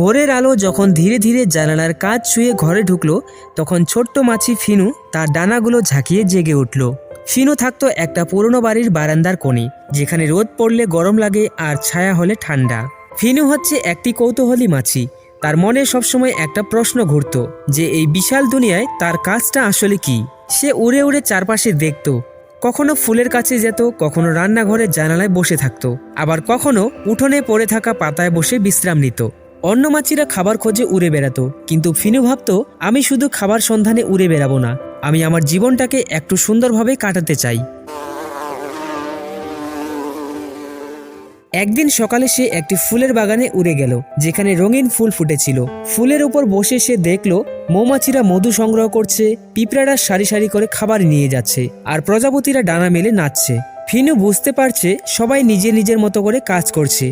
ভোরের আলো যখন ধীরে ধীরে জানালার কাজ ছুঁয়ে ঘরে ঢুকলো, তখন ছোট্ট মাছি ফিনু তার ডানাগুলো ঝাঁকিয়ে জেগে উঠল। ফিনু থাকতো একটা পুরনো বাড়ির বারান্দার কোণে, যেখানে রোদ পড়লে গরম লাগে আর ছায়া হলে ঠান্ডা। ফিনু হচ্ছে একটি কৌতূহলী মাছি। তার মনে সবসময় একটা প্রশ্ন ঘুরত যে এই বিশাল দুনিয়ায় তার কাজটা আসলে কি? সে উড়ে উড়ে চারপাশে দেখত, কখনো ফুলের কাছে যেত, কখনো রান্নাঘরের জানালায় বসে থাকতো, আবার কখনো উঠোনে পড়ে থাকা পাতায় বসে বিশ্রাম নিত। অন্য মাছিরা খাবার খোঁজে উড়ে বেড়াতো। কিন্তু ফিনু ভাবত, আমি শুধু খাবার সন্ধানে উড়ে বেড়াবো না, আমি আমার জীবনটাকে একটু সুন্দরভাবে কাটাতে চাই। একদিন সকালে সে একটি ফুলের বাগানে উড়ে গেল, যেখানে রঙিন ফুল ফুটেছিল। ফুলের উপর বসে সে দেখল, মৌমাছিরা মধু সংগ্রহ করছে, পিঁপড়ারা সারি সারি করে খাবার নিয়ে যাচ্ছে, আর প্রজাপতিরা ডানা মেলে নাচছে। ফিনু বুঝতে পারছে, সবাই নিজে নিজের মতো করে কাজ করছে।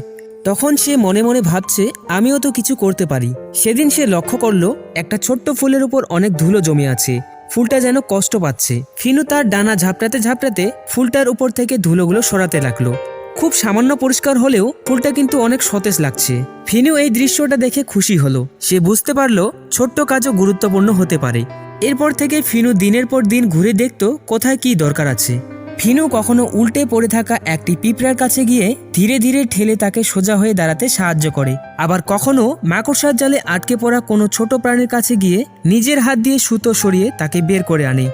তখন সে মনে মনে ভাবছে, আমিও তো কিছু করতে পারি। সেদিন সে লক্ষ্য করল, একটা ছোট্ট ফুলের উপর অনেক ধুলো জমে আছে। ফুলটা যেন কষ্ট পাচ্ছে। ফিনু তার ডানা ঝাপটাতে ঝাপটাতে ফুলটার উপর থেকে ধুলোগুলো সরাতে লাগল। খুব সামান্য পরিষ্কার হলেও ফুলটা কিন্তু অনেক সতেজ লাগছে। ফিনু এই দৃশ্যটা দেখে খুশি হলো। সে বুঝতে পারল, ছোট্ট কাজও গুরুত্বপূর্ণ হতে পারে। এরপর থেকে ফিনু দিনের পর দিন ঘুরে দেখতো কোথায় কি দরকার আছে। ফিনু কখনো উল্টে পড়ে থাকা একটি পিঁপড়ার কাছে গিয়ে ধীরে ধীরে ঠেলে তাকে সোজা হয়ে দাঁড়াতে সাহায্য করে। আবার কখনো মাকড়সার জালে আটকে পড়া কোনো ছোট প্রাণীর কাছে গিয়ে নিজের হাত দিয়ে সুতো সরিয়ে তাকে বের করে আনে।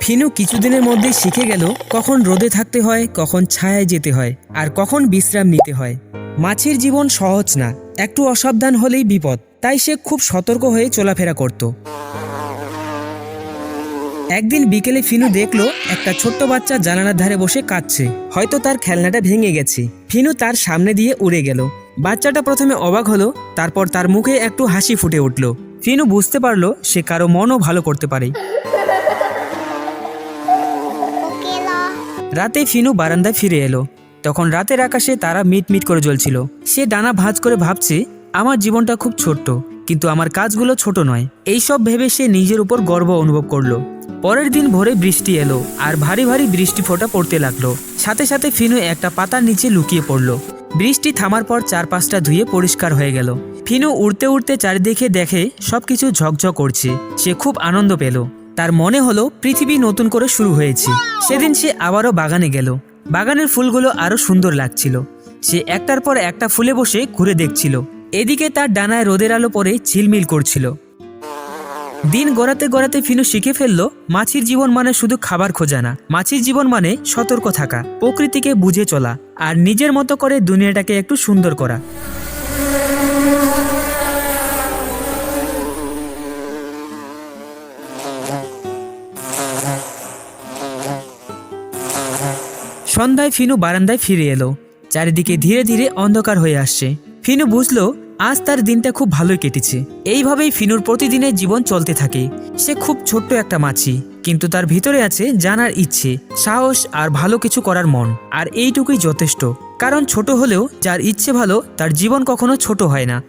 ফিনু কিছুদিনের মধ্যেই শিখে গেল কখন রোদে থাকতে হয়, কখন ছায়ায় যেতে হয়, আর কখন বিশ্রাম নিতে হয়। মাছের জীবন সহজ না, একটু অসাবধান হলেই বিপদ, তাই সে খুব সতর্ক হয়ে চলাফেরা করত। একদিন বিকেলে ফিনু দেখল, একটা ছোট্ট বাচ্চা জানালার ধারে বসে কাঁদছে। হয়তো তার খেলনাটা ভেঙে গেছে। ফিনু তার সামনে দিয়ে উড়ে গেল। বাচ্চাটা প্রথমে অবাক হলো, তারপর তার মুখে একটু হাসি ফুটে উঠল। ফিনু বুঝতে পারল, সে কারও মনও ভালো করতে পারে। রাতে ফিনু বারান্দায় ফিরে এলো। তখন রাতের আকাশে তারা মিট মিট করে জ্বলছিল। সে ডানা ভাঁজ করে ভাবছে, আমার জীবনটা খুব ছোট্ট, কিন্তু আমার কাজগুলো ছোট নয়। এইসব ভেবে সে নিজের উপর গর্ব অনুভব করল। পরের দিন ভোরে বৃষ্টি এলো আর ভারী ভারী বৃষ্টি ফোঁটা পড়তে লাগল। সাথে সাথে ফিনু একটা পাতার নিচে লুকিয়ে পড়ল। বৃষ্টি থামার পর চারপাশটা ধুয়ে পরিষ্কার হয়ে গেল। ফিনু উড়তে উড়তে চারিদিকে দেখে সবকিছু ঝকঝক করছে। সে খুব আনন্দ পেল। তার মনে হলো পৃথিবী নতুন করে শুরু হয়েছে। সেদিন সে আবারও বাগানে গেল। বাগানের ফুলগুলো আরও সুন্দর লাগছিল। সে একটার পর একটা ফুলে বসে ঘুরে দেখছিল। এদিকে তার ডানায় রোদের আলো পরে ঝিলমিল করছিল। দিন গড়াতে গড়াতে ফিনু শিখে ফেলল, মাছির জীবন মানে শুধু খাবার খোঁজা না। মাছির জীবন মানে সতর্ক থাকা, প্রকৃতিকে বুঝে চলা, আর নিজের মতো করে দুনিয়াটাকে একটু সুন্দর করা। সন্ধ্যায় ফিনু বারান্দায় ফিরে এলো। চারিদিকে ধীরে ধীরে অন্ধকার হয়ে আসছে। ফিনু বুঝলো আজ তার দিনটা খুব ভালোই কেটেছে। এইভাবেই ফিনুর প্রতিদিনের জীবন চলতে থাকে। সে খুব ছোট্ট একটা মাছি, কিন্তু তার ভিতরে আছে জানার ইচ্ছে, সাহস আর ভালো কিছু করার মন। আর এইটুকুই যথেষ্ট। কারণ ছোট হলেও যার ইচ্ছে ভালো, তার জীবন কখনো ছোট হয় না।